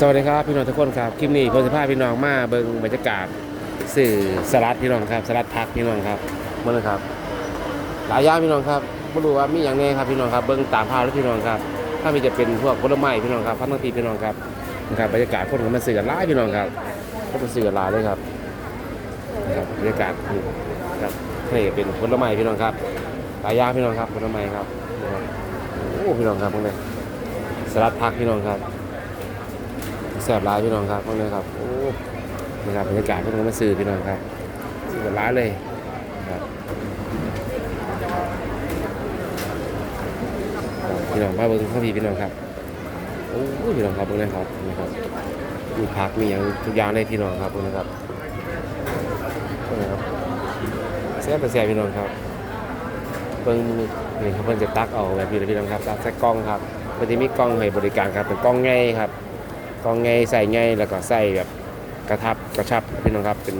สวัสดีครับพี่น้องทุกคนครับคลิปนี้ผมจะพาพี่น้องมาเบิ่งบรรยากาศสื่อสลัดพี่น้องครับสลัดพักพี่น้องครับมาเลยครับ หลายอย่างพี่น้องครับไม่รู้ว่ามีอย่างไงครับพี่น้องครับเบิ่งตามภาพแล้วพี่น้องครับ ถ้ามีจะเป็นพวกผลไม้พี่น้องครับพันธุ์ตีพี่น้องครับนะครับบรรยากาศคนก็มาซื้อกันหลายพี่น้องครับก็มาซื้อกันหลายเลยครับนะครับบรรยากาศนี่ครับนี่เป็นผลไม้พี่น้องครับหลายอย่างพี่น้องครับผลไม้ครับโอ้พี่น้องครับพวกนี้สลัดพักพี่น้องครับ ซ่บร้ายพี่น้องครับพวกนี้ครับโอ้นะครับบรรยากาศพี่น้องมาซื้อพี่น้องครับซื้อกันร้ายเลยครับพี่น้องมาเบิ้งข้าวผีพี่น้องครับโอ้พี่น้องครับเบิ้งนะครับนะครับมีผักมีอย่างทุกอย่างเลยพี่น้องครับพวกนี้ครับพวกนี้ครับแซ่บแต่แซ่บพี่น้องครับเบิ้งนี่ครับเพิ่นจะตักเอาแบบนี้เลยพี่น้องครับตักใส่กล้องครับเพิ่นจะมีกล้องให้บริการครับเป็นกล้องไงครับ กองไงใส่ไงแล้วก็ใส่แบบกระทับกระชับพี่น้องครับเป็น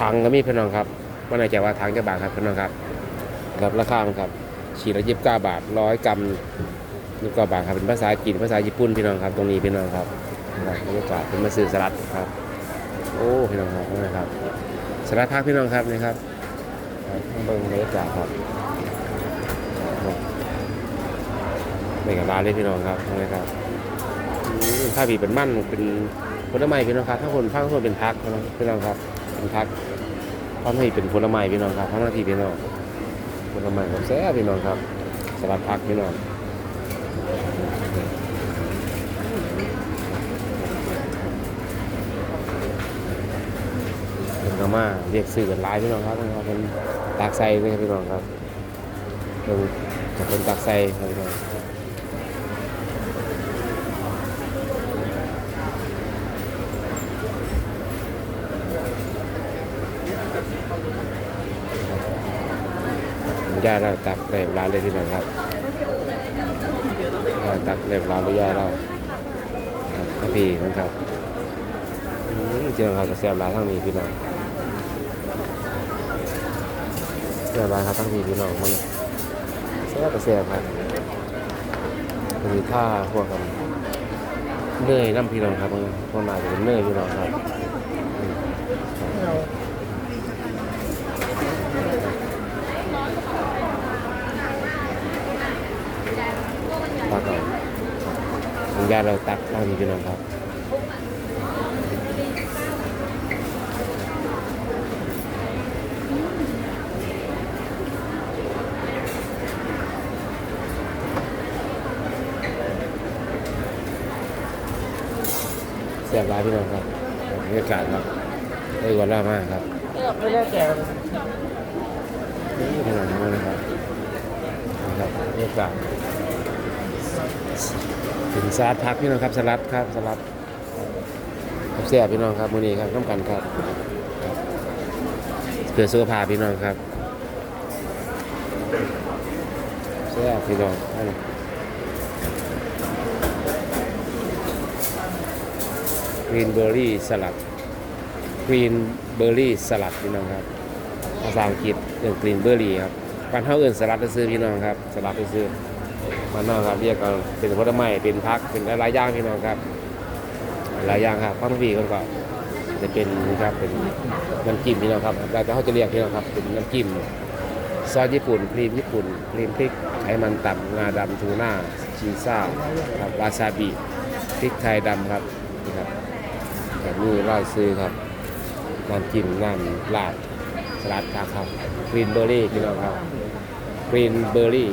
ถังก็มีพี่น้องครับว่าน่าจะว่าถังจะบาทครับพี่น้องครับครับราคาครับขีดละยี่สิบเก้าบาทร้อยกรัมยี่สิบเก้าบาทครับเป็นภาษาจีนภาษาญี่ปุ่นพี่น้องครับ ตรงนี้พี่น้องครับนะครับรรยากาศเป็นมาซื้อสลัดครับ โอ้พี่น้องครับนะครับสลัดพักพี่น้องครับนี่ครับครับเบิ่งบรรยากาศครับนี่กับร้านเลยพี่น้องครับนี่ครับ อืมข้าวผีเป็นมั่นเป็นผลไม้พี่น้องครับถ้าคนข้างคนเป็นพักพี่น้องพี่น้องครับเป็นพักข้าวผีเป็นผลไม้พี่น้องครับข้งหน้าที่พี่น้องผลไม้ครับแซ่บพี่น้องครับสลัดพักพี่น้องเป็นกามาเรียกสื่อกันลายพี่น้องครับเป็นตากไซนี่ครับพี่น้องครับเป็นเป็นตากไซครับพี่น้อง ย่าเราตักเรียบร้อยเลยที่นั่นครับตักเรียบร้อยเลยย่าเราครับพี่นะครับอืมเจ้าครับจะเสียบร้ายทั้งนี้พี่น้องเสียบร้ายครับทั้งนี้พี่น้องมันเสียบก็เสียบครับมีท่าพวกกันเนื่อยน้ำพี่น้องครับมันพวกนายจะเป็นเนื่อยพี่น้องครับอืม ตักก่อนอนุ ญาตเราตักตั้งนี้พี่น้องครับเสียบร้ายพี่น้องครับบรรยากาศครับได้กว่าล่ามากครับไม่ได้แก่พี่น้องมากนะครับนะครับบรรยากาศ ถึงสลัดพักพี่น้องครับสลัดครับสลัดครับเสียพี่น้องครับมื้อนี้ครับน้ำกันครับครับเพื่อสุขภาพพี่น้องครับเสียพี่น้องอันนี้กรีนเบอร์รี่สลัดกรีนเบอร์รี่สลัดพี่น้องครับภาษาอังกฤษเรื่องกรีนเบอร์รี่ครับบ้านเฮาเอื่นสลัดซื้อพี่น้องครับสลัดซื้อ มันนอกครับเรียกกันเป็นผลไม้เป็นพักเป็นหลายอย่างพี่น้องครับ หลายอย่างครับพักพี่คนก็จะเป็นครับเป็นน้ำจิ้มพี่น้องครับแล้วแต่เขาจะเรียกพี่น้องครับเป็นน้ำจิ้มซอสญี่ปุ่นครีมญี่ปุ่นครีมพริกไขมันต่ำงาดำทูน่าชีซ่าครับวาซาบิพริกไทยดำครับนี่ครับแบบนี้ร้อยซื้อครับน้ำจิ้มน้ำลาดสลัดครับครับกรีนเบอร์รี่พี่น้องครับกรีนเบอร์รี่